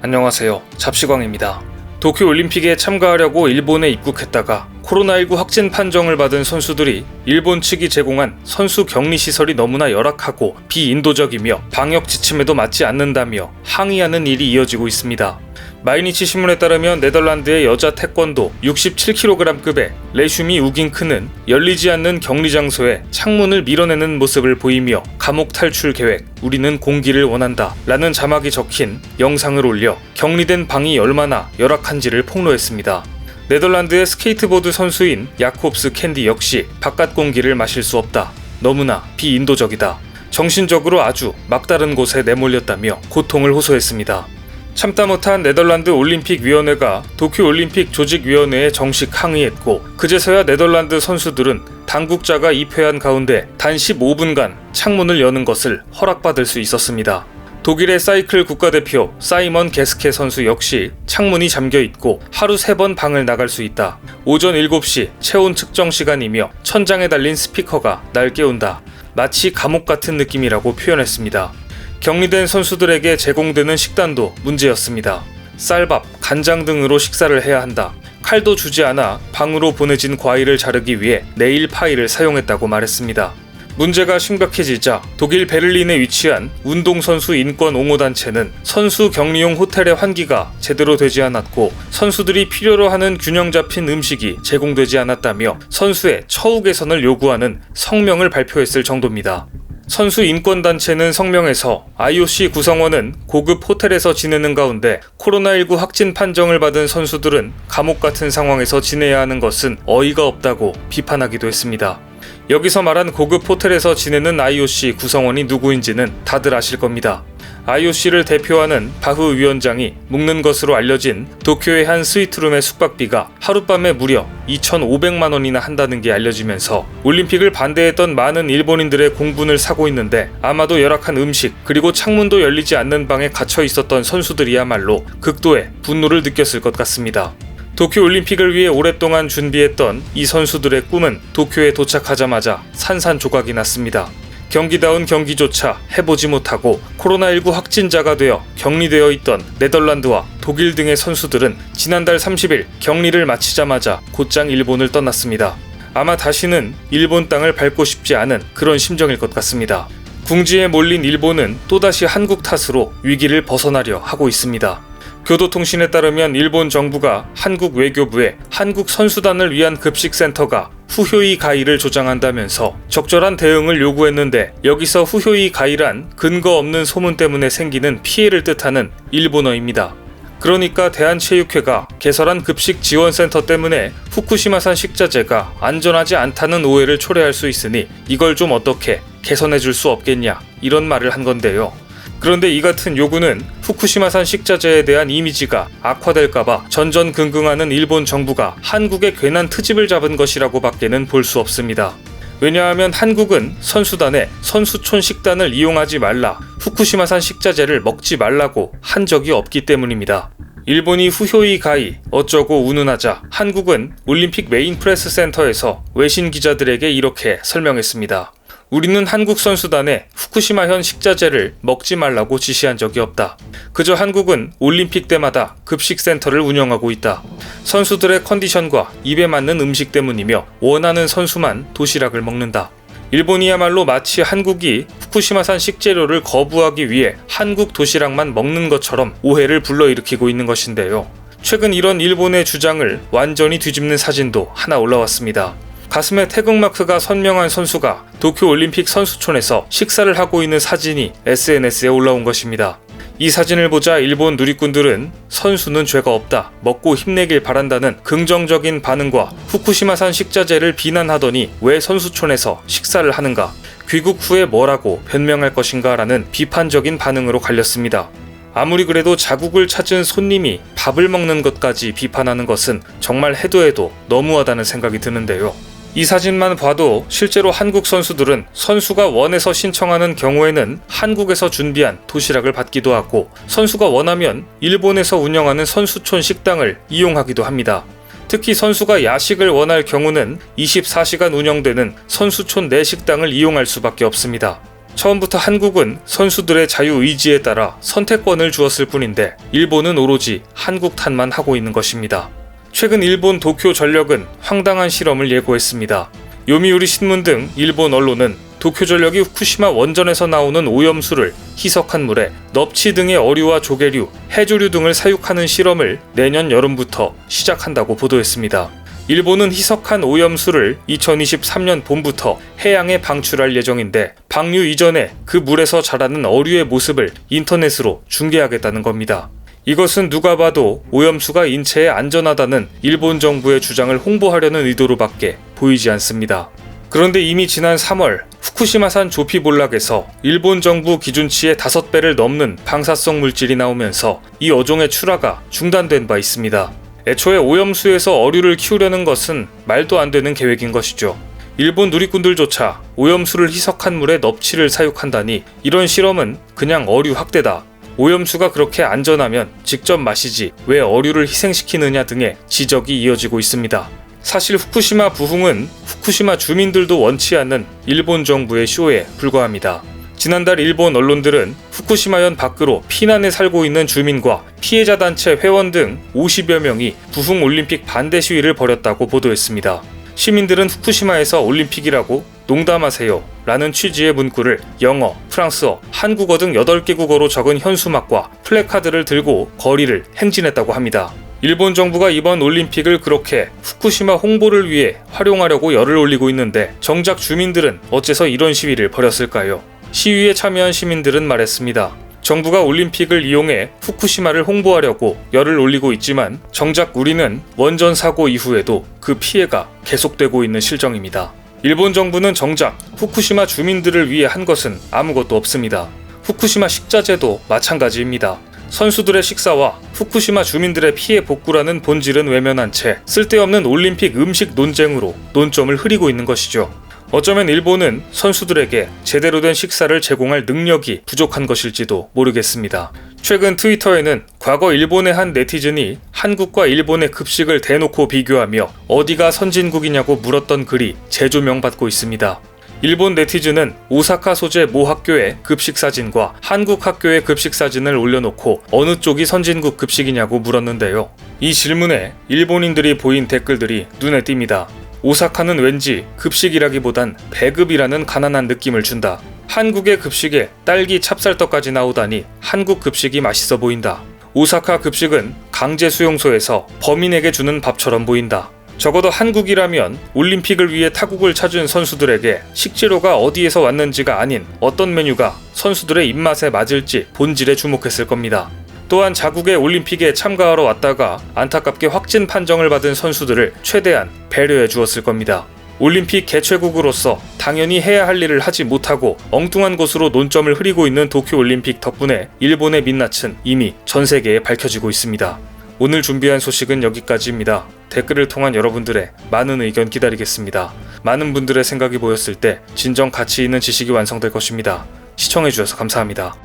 안녕하세요. 잡시광입니다. 도쿄올림픽에 참가하려고 일본에 입국했다가 코로나19 확진 판정을 받은 선수들이 일본 측이 제공한 선수 격리 시설이 너무나 열악하고 비인도적이며 방역 지침에도 맞지 않는다며 항의하는 일이 이어지고 있습니다. 마이니치 신문에 따르면 네덜란드의 여자 태권도 67kg급의 레슈미 우긴크는 열리지 않는 격리 장소에 창문을 밀어내는 모습을 보이며 감옥 탈출 계획 우리는 공기를 원한다 라는 자막이 적힌 영상을 올려 격리된 방이 얼마나 열악한지를 폭로했습니다. 네덜란드의 스케이트보드 선수인 야콥스 캔디 역시 바깥 공기를 마실 수 없다. 너무나 비인도적이다. 정신적으로 아주 막다른 곳에 내몰렸다며 고통을 호소했습니다. 참다 못한 네덜란드 올림픽 위원회가 도쿄 올림픽 조직위원회에 정식 항의했고 그제서야 네덜란드 선수들은 당국자가 입회한 가운데 단 15분간 창문을 여는 것을 허락받을 수 있었습니다. 독일의 사이클 국가대표 사이먼 게스케 선수 역시 창문이 잠겨 있고 하루 세번 방을 나갈 수 있다. 오전 7시 체온 측정 시간이며 천장에 달린 스피커가 날 깨운다. 마치 감옥 같은 느낌이라고 표현했습니다. 격리된 선수들에게 제공되는 식단도 문제였습니다. 쌀밥, 간장 등으로 식사를 해야 한다. 칼도 주지 않아 방으로 보내진 과일을 자르기 위해 네일 파일을 사용했다고 말했습니다. 문제가 심각해지자 독일 베를린에 위치한 운동선수 인권 옹호단체는 선수 격리용 호텔의 환기가 제대로 되지 않았고 선수들이 필요로 하는 균형 잡힌 음식이 제공되지 않았다며 선수의 처우 개선을 요구하는 성명을 발표했을 정도입니다. 선수 인권단체는 성명에서 IOC 구성원은 고급 호텔에서 지내는 가운데 코로나19 확진 판정을 받은 선수들은 감옥 같은 상황에서 지내야 하는 것은 어이가 없다고 비판하기도 했습니다. 여기서 말한 고급 호텔에서 지내는 IOC 구성원이 누구인지는 다들 아실 겁니다. IOC를 대표하는 바흐 위원장이 묵는 것으로 알려진 도쿄의 한 스위트룸의 숙박비가 하룻밤에 무려 2,500만 원이나 한다는 게 알려지면서 올림픽을 반대했던 많은 일본인들의 공분을 사고 있는데 아마도 열악한 음식 그리고 창문도 열리지 않는 방에 갇혀 있었던 선수들이야말로 극도의 분노를 느꼈을 것 같습니다. 도쿄 올림픽을 위해 오랫동안 준비했던 이 선수들의 꿈은 도쿄에 도착하자마자 산산조각이 났습니다. 경기다운 경기조차 해보지 못하고 코로나19 확진자가 되어 격리되어 있던 네덜란드와 독일 등의 선수들은 지난달 30일 격리를 마치자마자 곧장 일본을 떠났습니다. 아마 다시는 일본 땅을 밟고 싶지 않은 그런 심정일 것 같습니다. 궁지에 몰린 일본은 또다시 한국 탓으로 위기를 벗어나려 하고 있습니다. 교도통신에 따르면 일본 정부가 한국 외교부에 한국 선수단을 위한 급식센터가 후효이 가이를 조장한다면서 적절한 대응을 요구했는데 여기서 후효이 가이란 근거 없는 소문 때문에 생기는 피해를 뜻하는 일본어입니다. 그러니까 대한체육회가 개설한 급식 지원센터 때문에 후쿠시마산 식자재가 안전하지 않다는 오해를 초래할 수 있으니 이걸 좀 어떻게 개선해 줄 수 없겠냐 이런 말을 한 건데요. 그런데 이 같은 요구는 후쿠시마산 식자재에 대한 이미지가 악화될까봐 전전긍긍하는 일본 정부가 한국의 괜한 트집을 잡은 것이라고 밖에는 볼 수 없습니다. 왜냐하면 한국은 선수단에 선수촌 식단을 이용하지 말라, 후쿠시마산 식자재를 먹지 말라고 한 적이 없기 때문입니다. 일본이 후효이 가이 어쩌고 운운하자 한국은 올림픽 메인 프레스 센터에서 외신 기자들에게 이렇게 설명했습니다. 우리는 한국 선수단에 후쿠시마현 식자재를 먹지 말라고 지시한 적이 없다. 그저 한국은 올림픽 때마다 급식 센터를 운영하고 있다. 선수들의 컨디션과 입에 맞는 음식 때문이며 원하는 선수만 도시락을 먹는다. 일본이야말로 마치 한국이 후쿠시마산 식재료를 거부하기 위해 한국 도시락만 먹는 것처럼 오해를 불러일으키고 있는 것인데요. 최근 이런 일본의 주장을 완전히 뒤집는 사진도 하나 올라왔습니다. 가슴에 태극마크가 선명한 선수가 도쿄 올림픽 선수촌에서 식사를 하고 있는 사진이 SNS에 올라온 것입니다. 이 사진을 보자 일본 누리꾼들은 선수는 죄가 없다, 먹고 힘내길 바란다는 긍정적인 반응과 후쿠시마산 식자재를 비난하더니 왜 선수촌에서 식사를 하는가, 귀국 후에 뭐라고 변명할 것인가 라는 비판적인 반응으로 갈렸습니다. 아무리 그래도 자국을 찾은 손님이 밥을 먹는 것까지 비판하는 것은 정말 해도 해도 너무하다는 생각이 드는데요. 이 사진만 봐도 실제로 한국 선수들은 선수가 원해서 신청하는 경우에는 한국에서 준비한 도시락을 받기도 하고 선수가 원하면 일본에서 운영하는 선수촌 식당을 이용하기도 합니다. 특히 선수가 야식을 원할 경우는 24시간 운영되는 선수촌 내 식당을 이용할 수밖에 없습니다. 처음부터 한국은 선수들의 자유 의지에 따라 선택권을 주었을 뿐인데 일본은 오로지 한국 탓만 하고 있는 것입니다. 최근 일본 도쿄 전력은 황당한 실험을 예고했습니다. 요미우리 신문 등 일본 언론은 도쿄 전력이 후쿠시마 원전에서 나오는 오염수를 희석한 물에 넙치 등의 어류와 조개류, 해조류 등을 사육하는 실험을 내년 여름부터 시작한다고 보도했습니다. 일본은 희석한 오염수를 2023년 봄부터 해양에 방출할 예정인데 방류 이전에 그 물에서 자라는 어류의 모습을 인터넷으로 중계하겠다는 겁니다. 이것은 누가 봐도 오염수가 인체에 안전하다는 일본 정부의 주장을 홍보하려는 의도로밖에 보이지 않습니다. 그런데 이미 지난 3월 후쿠시마산 조피볼락에서 일본 정부 기준치의 5배를 넘는 방사성 물질이 나오면서 이 어종의 출하가 중단된 바 있습니다. 애초에 오염수에서 어류를 키우려는 것은 말도 안 되는 계획인 것이죠. 일본 누리꾼들조차 오염수를 희석한 물에 넙치를 사육한다니 이런 실험은 그냥 어류 학대다. 오염수가 그렇게 안전하면 직접 마시지 왜 어류를 희생시키느냐 등의 지적이 이어지고 있습니다. 사실 후쿠시마 부흥은 후쿠시마 주민들도 원치 않는 일본 정부의 쇼에 불과합니다. 지난달 일본 언론들은 후쿠시마현 밖으로 피난에 살고 있는 주민과 피해자 단체 회원 등 50여 명이 부흥 올림픽 반대 시위를 벌였다고 보도했습니다. 시민들은 후쿠시마에서 올림픽이라고 농담하세요 라는 취지의 문구를 영어, 프랑스어, 한국어 등 8개 국어로 적은 현수막과 플래카드를 들고 거리를 행진했다고 합니다. 일본 정부가 이번 올림픽을 그렇게 후쿠시마 홍보를 위해 활용하려고 열을 올리고 있는데 정작 주민들은 어째서 이런 시위를 벌였을까요? 시위에 참여한 시민들은 말했습니다. 정부가 올림픽을 이용해 후쿠시마를 홍보하려고 열을 올리고 있지만 정작 우리는 원전 사고 이후에도 그 피해가 계속되고 있는 실정입니다. 일본 정부는 정작 후쿠시마 주민들을 위해 한 것은 아무것도 없습니다. 후쿠시마 식자재도 마찬가지입니다. 선수들의 식사와 후쿠시마 주민들의 피해 복구라는 본질은 외면한 채 쓸데없는 올림픽 음식 논쟁으로 논점을 흐리고 있는 것이죠. 어쩌면 일본은 선수들에게 제대로 된 식사를 제공할 능력이 부족한 것일지도 모르겠습니다. 최근 트위터에는 과거 일본의 한 네티즌이 한국과 일본의 급식을 대놓고 비교하며 어디가 선진국이냐고 물었던 글이 재조명받고 있습니다. 일본 네티즌은 오사카 소재 모 학교의 급식 사진과 한국 학교의 급식 사진을 올려놓고 어느 쪽이 선진국 급식이냐고 물었는데요. 이 질문에 일본인들이 보인 댓글들이 눈에 띕니다. 오사카는 왠지 급식이라기보단 배급이라는 가난한 느낌을 준다. 한국의 급식에 딸기 찹쌀떡까지 나오다니 한국 급식이 맛있어 보인다. 오사카 급식은 강제 수용소에서 범인에게 주는 밥처럼 보인다. 적어도 한국이라면 올림픽을 위해 타국을 찾은 선수들에게 식재료가 어디에서 왔는지가 아닌 어떤 메뉴가 선수들의 입맛에 맞을지 본질에 주목했을 겁니다. 또한 자국의 올림픽에 참가하러 왔다가 안타깝게 확진 판정을 받은 선수들을 최대한 배려해 주었을 겁니다. 올림픽 개최국으로서 당연히 해야 할 일을 하지 못하고 엉뚱한 곳으로 논점을 흐리고 있는 도쿄올림픽 덕분에 일본의 민낯은 이미 전 세계에 밝혀지고 있습니다. 오늘 준비한 소식은 여기까지입니다. 댓글을 통한 여러분들의 많은 의견 기다리겠습니다. 많은 분들의 생각이 모였을 때 진정 가치 있는 지식이 완성될 것입니다. 시청해주셔서 감사합니다.